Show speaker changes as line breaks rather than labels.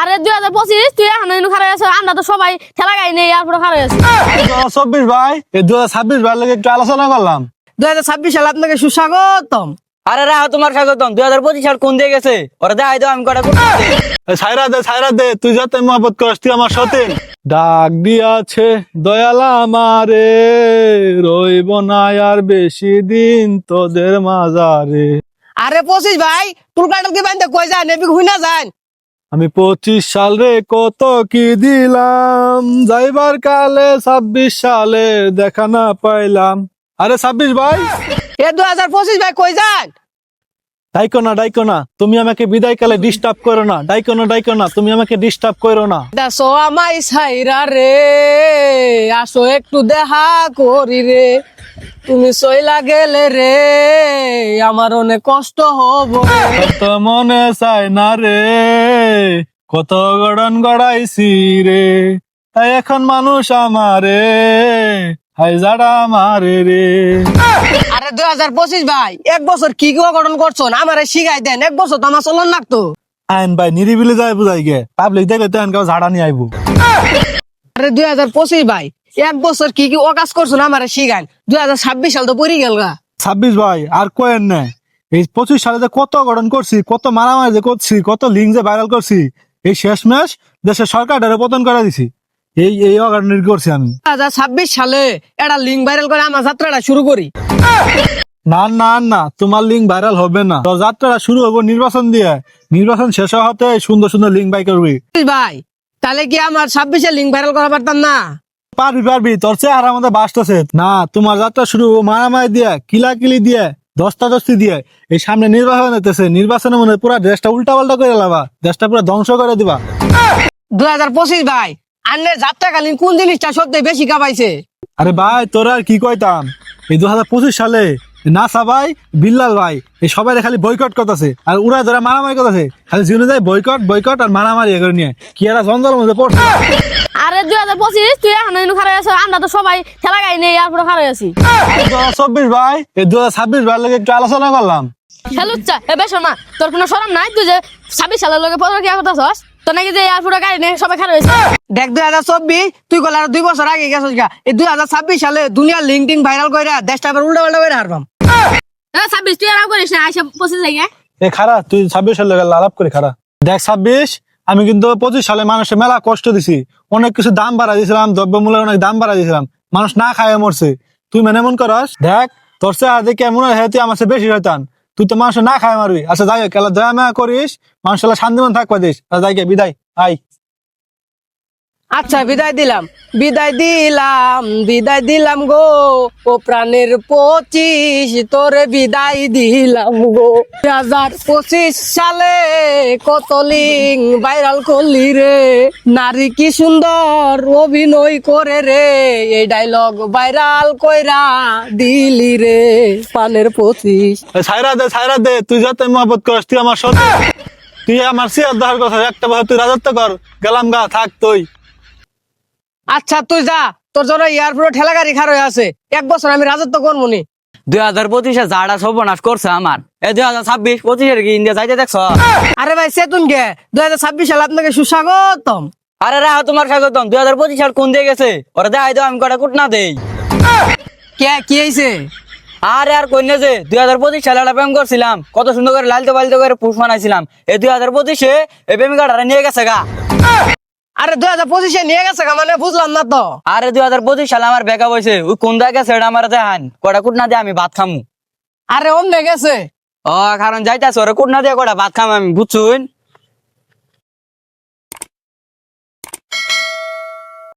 আরে দুই হাজার পঁচিশ তুই এখন খারাপ আছো আমরা তো সবাই ঠেলা গাই নেই এরপরে খারাপ আছি।
চব্বিশ ভাই দু হাজার ছাব্বিশ ভাই লাগে একটু আলোচনা করলাম।
দুই হাজার ছাব্বিশ সালে আপনাকে সুস্বাগতম।
আরে রাহ তোমার স্বাগতম। দুই হাজার পঁচিশ সাল কোন দিয়ে গেছে? ওরা দেখাই দাও আমি কটা
সাইরা দে সাইরা দে তুই যাতে মহব্বত করিস তুই আমার সতীন। ডাক দিয়াছে দয়াল আমারে রইব না আর বেশি দিন তোদের মাজারে
আরে পঁচিশ ভাই টুল কাটালকে বাইন্দে কই যান এবি হুই না যান
আমি পঁচিশ সাল রে কত কি দিলাম? যাইবার কালে ছাব্বিশ সালে দেখা না পাইলাম। আরে ছাব্বিশ ভাই!
এ দুই হাজার পঁচিশ ভাই কই যান?
ডাইকো না ডাইকো না। তুমি আমাকে বিদায় কালে ডিস্টার্ব করো না। ডাইকো না ডাইকো না। তুমি আমাকে ডিস্টার্ব করো না।
দেখো আমাই সাইরা রে। আসো একটু দেখা করি রে। তুমি সইলা গেলে রে। আমার অনেক কষ্ট হব।
কত মনে চায় না রে। কত গড়ন গড়াইছি রে। তাই এখন মানুষ আমারে হাই যারা আমারে রে।
আরে দুই হাজার পঁচিশ ভাই এক বছর কি কি অঘটন করছ আমার শিখাই দেন এক বছর তো আমার চলন লাগতো।
আইন ভাই নিরিবিলি যায় বুঝাই গে। পাবলিক দেখলে তো এনকাও ঝাড়া নিয়ে আইবো।
আরে দুই হাজার পঁচিশ ভাই এক বছর কি কি অকাজ করছ না আমার শিখান দুই হাজার ছাব্বিশ সাল তো পড়ি গেল গা।
ছাব্বিশ ভাই আর কোয়েন না এই পঁচিশ সালে যে কত গঠন করছি কত মারামারি যে করছি কত লিঙ্ক যে ভাইরাল করছি এই শেষ ম্যাচ দেশের সরকারটারে পতন করে দিছি। এই এই অঘটন করছি আমি।
হাজার ছাব্বিশ সালে এটা লিঙ্ক ভাইরাল করে আমার যাত্রাটা শুরু করি।
না না না তোমার লিঙ্ক ভাইরাল হবে না। তো যাত্রাটা শুরু হব নির্বাচন দিয়ে। নির্বাচন শেষ হতে সুন্দর সুন্দর লিঙ্ক বাই করবি।
ভাই তাহলে কি আমার ছাব্বিশে লিঙ্ক ভাইরাল করা পারতাম না?
পারবি পারবি তোর চেহারা আমাদের বাসতেছে না তোমার যাত্রা শুরু হব মারামারি দিয়ে কিলাকিলি দিয়ে। দস্তা দস্তি দিয়ে। এই সামনে নির্বাচন হতেছে নির্বাচনের মনে পুরা দেশটা উল্টা পাল্টা করে লাবা। দেশটা পুরো ধ্বংস করে দিবা।
দুই হাজার পঁচিশ ভাই আন্নের যাত্রাকালীন কোন জিনিসটা সবথেকে বেশি কামাইছে
আরে ভাই তোরা আর কি কইতাম? এই দু হাজার পঁচিশ সালে নাসা ভাই বিল্লাল ভাই এই সবাই খালি বয়কট করতেছে। আর উড়া ধরে মারামারি করতেছে। খালি জীবনে যায় বয়কট বয়কট আর মারামারি এ করে নিয়ে। কি এরা জঞ্জালের মধ্যে পড়ছে।
আরে দুই হাজার পঁচিশ তুই এখন খারাপ আছো আমরা তো সবাই ঠেলা গাই নেই এরপরে খারাপ আছি।
চব্বিশ ভাই দু হাজার ছাব্বিশ ভাই একটু আলোচনা করলাম।
এ বেশ না তোর কোনো সরম নাই? তুই যে ছাব্বিশ সালের লোকে পনেরো কি করতেছস তো নাকি যে এরপরে গাড়ি নেই সবাই খারাপ হয়েছে
দেখ দুই হাজার চব্বিশ তুই কল আর দুই বছর আগে গেছিস গা। এই দুই হাজার ছাব্বিশ সালে দুনিয়ার লিঙ্কটিং ভাইরাল করে দেশটা আবার উল্টা পাল্টা করে হারবাম।
ছাব্বিশ তুই আরাম করিস না আইসা পঁচিশ জায়গা
এ খারা তুই ছাব্বিশ সালে লাভ করে খারা। দেখ ছাব্বিশ আমি কিন্তু পঁচিশ সালে মানুষের মেলা কষ্ট দিছি। অনেক কিছু দাম বাড়া দিয়েছিলাম দ্রব্যমূল্যের অনেক দাম বাড়া দিয়েছিলাম। মানুষ না খায় মরছে। তুই মানে এমন করস দেখ তোর সাথে কেমন হ্যাঁ তুই আমার বেশি হইতান তুই তো মানুষ না খায় মারবি। আচ্ছা যাই হোক, দয়া মেয়া করিস মানুষ শান্তিমন থাকবা দিস আচ্ছা যাই বিদায়। আই
আচ্ছা বিদায় দিলাম। বিদায় দিলাম বিদায় দিলাম গো। ও প্রাণের পঁচিশ, তোরে বিদায় দিলাম গো। দুই হাজার পঁচিশ সালে কত লিং ভাইরাল করলি রে? নারী কি সুন্দর অভিনয় করে রে? এই ডায়লগ ভাইরাল কইরা দিলি রে। প্রাণের পঁচিশ।
এ ছাইরা দে ছাইরা দে, তুই যাতে মহব্বত করিস, তুই আমার সত্যি তুই আমার সিয়ার দেওয়ার কথা, একটা বছর তুই রাজত্ব কর। গেলাম গা, থাক তুই।
আচ্ছা তুই যা। তোর জন্য এয়ারপোর্ট ঠেলা গাড়ি খার আছে। এক বছর আমি রাজত্ব করব নি
দুই হাজার পঁচিশে যাড়া সর্বনাশ করছে আমার এই দুই হাজার ছাব্বিশ পঁচিশের কি ইন্ডিয়া যাইতে দেখছ?
আরে ভাই সেতুন গে দুই হাজার ছাব্বিশ সালে আপনাকে সুস্বাগতম।
আরে রাহ তোমার স্বাগতম। দুই হাজার পঁচিশ সাল কোন দিয়ে গেছে? ওরা দেখাই দাও আমি কটা কুটনা দেই।
কে কি হয়েছে
আরে আর কন্যা যে দুই হাজার পঁচিশ সালে একটা প্রেম করছিলাম। কত সুন্দর করে লালতে পালিতে করে পুষ বানাইছিলাম এই দুই হাজার পঁচিশে এই প্রেমিকাটা নিয়ে গেছে গা।
আরে দুই হাজার পঁচিশে নিয়ে গেছে মানে বুঝলাম না তো।
আরে দুই হাজার পঁচিশ সালে আমার বেকা বসে ওই কোন জায়গা গেছে এটা আমার দেখান। কটা কুটনা দিয়ে আমি ভাত খামু?
আরে অন্য গেছে।
ও কারণ যাইতাছে ওরা কুটনা দিয়ে কটা ভাত খাম আমি বুঝছুন?